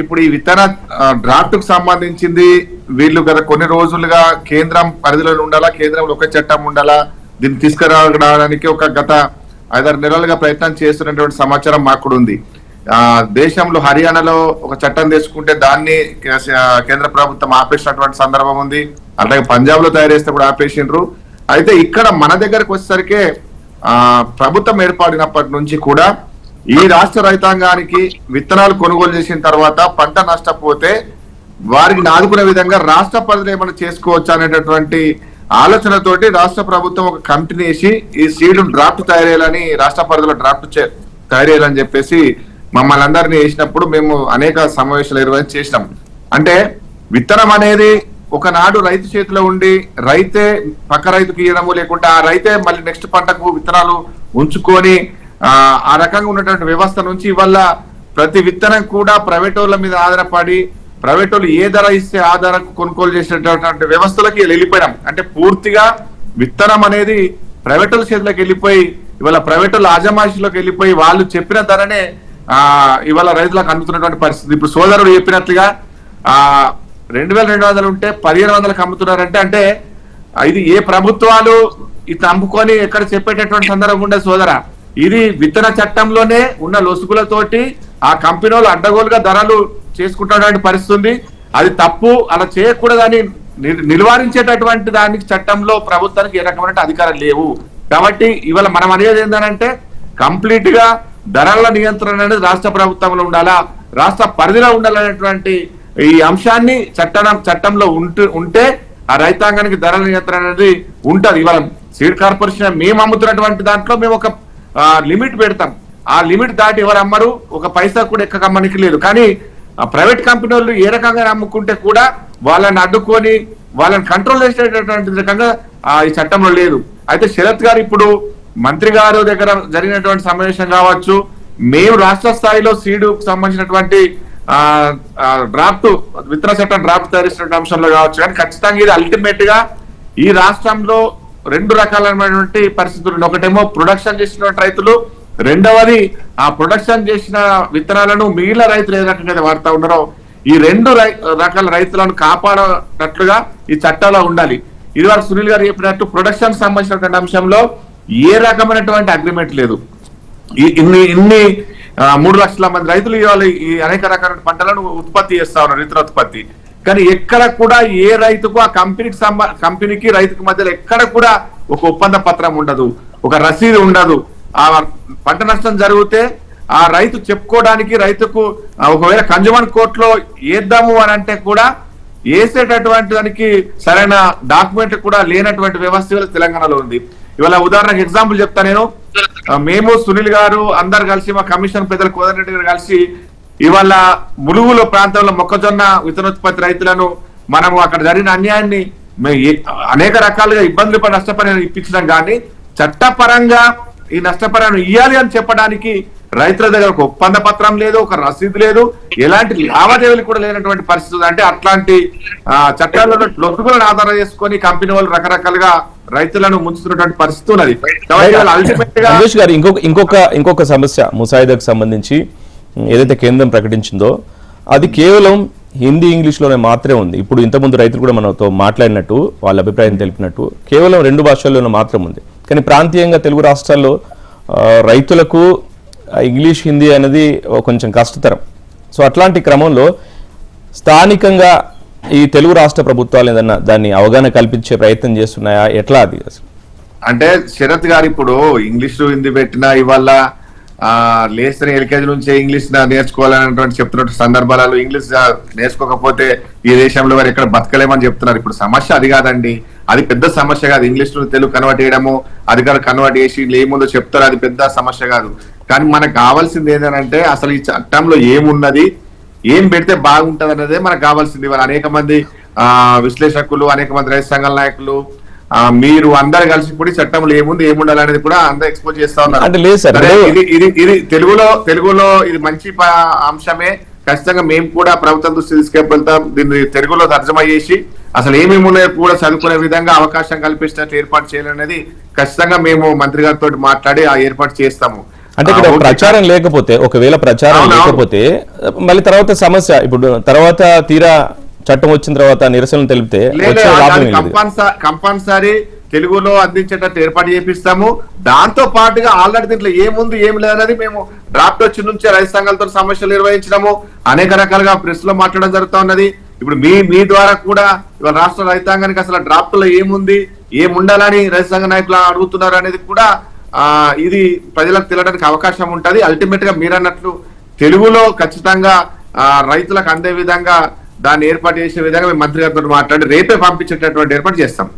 ఇప్పుడు ఈ విత్తన డ్రాఫ్ట్కు సంబంధించింది వీళ్ళు గత కొన్ని రోజులుగా కేంద్రం పరిధిలో ఉండాలా కేంద్రంలో ఒక చట్టం ఉండాలా దీన్ని తీసుకురావడానికి ఒక గత ఐదారు నెలలుగా ప్రయత్నం చేస్తున్నటువంటి సమాచారం మాకు కూడా ఉంది ఆ దేశంలో హర్యానాలో ఒక చట్టం తెచ్చుకుంటే దాన్ని కేంద్ర ప్రభుత్వం ఆపేసినటువంటి సందర్భం ఉంది. అలాగే పంజాబ్లో తయారు చేస్తే కూడా ఆపేసిండ్రు. అయితే ఇక్కడ మన దగ్గరకు వచ్చేసరికి ఆ ప్రభుత్వం ఏర్పడినప్పటి నుంచి కూడా ఈ రాష్ట్ర రైతాంగానికి విత్తనాలు కొనుగోలు చేసిన తర్వాత పంట నష్టపోతే వారికి ఆదుకునే విధంగా రాష్ట్ర ప్రజలు ఏమైనా చేసుకోవచ్చు అనేటటువంటి ఆలోచనతోటి రాష్ట్ర ప్రభుత్వం ఒక కమిటీని వేసి ఈ సీడ్ డ్రాఫ్ట్ తయారేయాలని రాష్ట్ర పరిధిలో డ్రాఫ్ట్ చే- తయారేయాలని చెప్పేసి మమ్మల్ని అందరినీ వేసినప్పుడు మేము అనేక సమావేశాలు నిర్వహించి చేసినాం. అంటే విత్తనం అనేది ఒకనాడు రైతు చేతిలో ఉండి రైతే పక్క రైతుకి ఇవ్వడము లేకుంటే ఆ రైతే మళ్ళీ నెక్స్ట్ పంటకు విత్తనాలు ఉంచుకొని ఆ రకంగా ఉన్నటువంటి వ్యవస్థ నుంచి ఇవాళ ప్రతి విత్తనం కూడా ప్రైవేట్ వాళ్ళ మీద ఆధారపడి ప్రైవేట్ వాళ్ళు ఏ ధర ఇస్తే ఆ ధరకు కొనుగోలు చేసేటటువంటి వ్యవస్థలకి వెళ్ళిపోయాం అంటే పూర్తిగా విత్తనం అనేది ప్రైవేట్ వాళ్ళ చేతిలోకి వెళ్ళిపోయి ఇవాళ ప్రైవేట్ వాళ్ళ ఆజమాయిషిలోకి వెళ్ళిపోయి వాళ్ళు చెప్పిన ధరనే ఆ ఇవాళ రైతులకు అందుతున్నటువంటి పరిస్థితి. ఇప్పుడు సోదరుడు చెప్పినట్లుగా ఆ రెండు వేల రెండు వందలు ఉంటే పదిహేను వందలకు అమ్ముతున్నారంటే అంటే ఇది ఏ ప్రభుత్వాలు ఇది అమ్ముకొని ఎక్కడ చెప్పేటటువంటి సందర్భం ఉండదు సోదర. ఇది విత్తన చట్టంలోనే ఉన్న లొసుగులతోటి ఆ కంపెనీ వాళ్ళు అడ్డగోలుగా ధరలు చేసుకుంటున్నటువంటి పరిస్థితి ఉంది. అది తప్పు అలా చేయకూడదని నిర్- దానికి చట్టంలో ప్రభుత్వానికి ఏ రకమైన అధికారం లేవు. కాబట్టి ఇవాళ మనం అనేది ఏంటంటే కంప్లీట్గా ధరల నియంత్రణ అనేది రాష్ట్ర ప్రభుత్వంలో ఉండాలా రాష్ట్ర పరిధిలో ఉండాలనేటువంటి ఈ అంశాన్ని చట్టం చట్టంలో ఉంటే ఆ రైతాంగానికి ధరల నియంత్రణ అనేది ఉంటది. ఇవాళ సీడ్ కార్పొరేషన్ మేము అమ్ముతున్నటువంటి దాంట్లో మేము ఒక లిమిట్ పెడతాం. ఆ లిమిట్ దాటి ఎవరు అమ్మరు? ఒక పైసా కూడా ఎక్క అమ్మనికి లేదు. కానీ ప్రైవేట్ కంపెనీ వాళ్ళు ఏ రకంగా అమ్ముకుంటే కూడా వాళ్ళని అడ్డుకొని వాళ్ళని కంట్రోల్ చేసేటటువంటి రకంగా ఆ, ఈ చట్టంలో లేదు. అయితే శరత్ గారు ఇప్పుడు మంత్రి గారు దగ్గర జరిగినటువంటి సమావేశం కావచ్చు మేము రాష్ట్ర స్థాయిలో సీడుకు సంబంధించినటువంటి ఆ, డ్రాఫ్ట్ విత్తన చట్టం డ్రాఫ్ట్ తయారు అంశంలో కావచ్చు. కానీ ఖచ్చితంగా ఇది అల్టిమేట్గా ఈ రాష్ట్రంలో రెండు రకాలైనటువంటి పరిస్థితులు ఒకటేమో ప్రొడక్షన్ చేసిన రైతులు రెండవది ఆ ప్రొడక్షన్ చేసిన విత్తనాలను మిగిలిన రైతులు ఏ రకంగా వాడుతూ ఉన్నారో ఈ రెండు రై- రకాల రైతులను కాపాడనట్లుగా ఈ చట్టాల్లో ఉండాలి. ఇదివరకు సునీల్ గారు చెప్పినట్టు ప్రొడక్షన్ సంబంధించినటువంటి అంశంలో ఏ రకమైనటువంటి అగ్రిమెంట్ లేదు. ఈ- ఇన్ని ఇన్ని మూడు లక్షల మంది రైతులు ఇవాళ ఈ అనేక రకాల పంటలను ఉత్పత్తి చేస్తా ఉన్నారు ఇతర ఉత్పత్తి. కానీ ఎక్కడ కూడా ఏ రైతుకు ఆ కంపెనీకి కంపెనీకి రైతుకు మధ్యలో ఎక్కడ కూడా ఒక ఒప్పంద పత్రం ఉండదు ఒక రసీదు ఉండదు. ఆ పంట నష్టం జరిగితే ఆ రైతు చెప్పుకోవడానికి రైతుకు ఒకవేళ కన్జ్యూమర్ కోర్టులో వేద్దాము అని అంటే కూడా వేసేటటువంటి దానికి సరైన డాక్యుమెంట్ కూడా లేనటువంటి వ్యవస్థ తెలంగాణలో ఉంది. ఇవాళ ఉదాహరణకు ఎగ్జాంపుల్ చెప్తా నేను. మేము సునీల్ గారు అందరు కలిసి మా కమిషన్ పెద్దలు కోదండరెడ్డి గారు కలిసి ఇవాళ ములుగులో ప్రాంతంలో మొక్కజొన్న విత్తనోత్పత్తి రైతులను మనము అక్కడ జరిగిన అన్యాయాన్ని అనేక రకాలుగా ఇబ్బందులు పడి నష్టపరిహారం ఇప్పించడం కానీ చట్టపరంగా ఈ నష్టపరిహారం ఇవ్వాలి అని చెప్పడానికి రైతుల దగ్గర ఒక ఒప్పంద పత్రం లేదు ఒక రసీదు లేదు ఎలాంటి లావాదేవీలు కూడా లేనటువంటి పరిస్థితి. అంటే అట్లాంటి చట్టాలలో లొసుగులను ఆధారం చేసుకొని కంపెనీ వాళ్ళు రకరకాలుగా రైతులను ముంచుతున్నటువంటి పరిస్థితి ఉన్నది ఇంకొక ఇంకొక ఇంకొక సమస్య ముసాయిదాకు సంబంధించి ఏదైతే కేంద్రం ప్రకటించిందో అది కేవలం హిందీ ఇంగ్లీష్లోనే మాత్రమే ఉంది. ఇప్పుడు ఇంతకుముందు రైతులు కూడా మనతో మాట్లాడినట్టు వాళ్ళ అభిప్రాయం తెలిపినట్టు కేవలం రెండు భాషల్లోనే మాత్రం ఉంది. కానీ ప్రాంతీయంగా తెలుగు రాష్ట్రాల్లో రైతులకు ఇంగ్లీష్ హిందీ అనేది కొంచెం కష్టతరం. సో అట్లాంటి క్రమంలో స్థానికంగా ఈ తెలుగు రాష్ట్ర ప్రభుత్వాలు ఏదన్నా దాన్ని అవగాహన కల్పించే ప్రయత్నం చేస్తున్నాయా? ఎట్లా అది అసలు? అంటే శరత్ గారు ఇప్పుడు ఇంగ్లీష్ హిందీ పెట్టినా ఇవాళ ఆ లేచిన ఎల్కేజీ నుంచే ఇంగ్లీష్ నేర్చుకోవాలని నేర్చుకోవాలనేటువంటి చెప్తున్నట్టు సందర్భాలలో ఇంగ్లీష్ నేర్చుకోకపోతే ఈ దేశంలో వారు ఎక్కడ బతకలేమని చెప్తున్నారు. ఇప్పుడు సమస్య అది కాదండి. అది పెద్ద సమస్య కాదు. ఇంగ్లీష్ నుండి తెలుగు కన్వర్ట్ చేయడము అధికారులు కన్వర్ట్ చేసి ఏముందో చెప్తారు. అది పెద్ద సమస్య కాదు. కానీ మనకు కావాల్సింది ఏంటంటే అసలు ఈ చట్టంలో ఏమున్నది ఏం పెడితే బాగుంటది అన్నదే మనకు కావాల్సింది. ఇవాళ అనేక మంది ఆ విశ్లేషకులు అనేక మంది రైతు సంఘాల నాయకులు మీరు అందరు కలిసి కూడా చట్టంలో ఏముంది ఏముండాలి అనేది కూడా అందరూ ఎక్స్పోజ్ చేస్తా ఉన్నారు. అంటే లేదు సార్, ఇది ఇది ఇది తెలుగులో తెలుగులో ఇది మంచి అంశమే. ఖచ్చితంగా మేము కూడా ప్రభుత్వం దృష్టి తీసుకెళ్తాం. దీన్ని తెలుగులో తర్జమా చేసి అసలు ఏమేమి ఉన్నాయో కూడా చదువుకునే విధంగా అవకాశం కల్పించినట్లు ఏర్పాటు చేయాలనేది ఖచ్చితంగా మేము మంత్రి గారితో మాట్లాడి ఆ ఏర్పాటు చేస్తాము. అంటే ఇక్కడ. ప్రచారం లేకపోతే ఒకవేళ ప్రచారం. లేకపోతే మళ్ళీ తర్వాత సమస్య. ఇప్పుడు తర్వాత తీరా చట్టం వచ్చిన తర్వాత నిరసనలు తెలిపితే కంపల్సరీ తెలుగులో అందించేటట్టు ఏర్పాటు చేపిస్తాము. దాంతో పాటుగా ఆల్రెడీ దీంట్లో ఏముంది ఏం లేదనేది మేము డ్రాఫ్ట్ వచ్చి నుంచి రైతు సంఘాలతో సమస్యలు నిర్వహించినాము. అనేక రకాలుగా ప్రెస్లో మాట్లాడడం జరుగుతా ఉన్నది. ఇప్పుడు మీ మీ ద్వారా కూడా ఇవాళ రాష్ట్ర రైతాంగానికి అసలు డ్రాఫ్ట్లో ఏముంది ఏముండాలని రైతు సంఘ నాయకులు అడుగుతున్నారు అనేది కూడా ఆ ఇది ప్రజలకు తెలియడానికి అవకాశం ఉంటది. అల్టిమేట్గా మీరు అన్నట్లు తెలుగులో ఖచ్చితంగా ఆ, రైతులకు అందే విధంగా దాన్ని ఏర్పాటు చేసే విధంగా మేము మంత్రి గారితో మాట్లాడి రేపే పంపించేటటువంటి ఏర్పాటు చేస్తాం.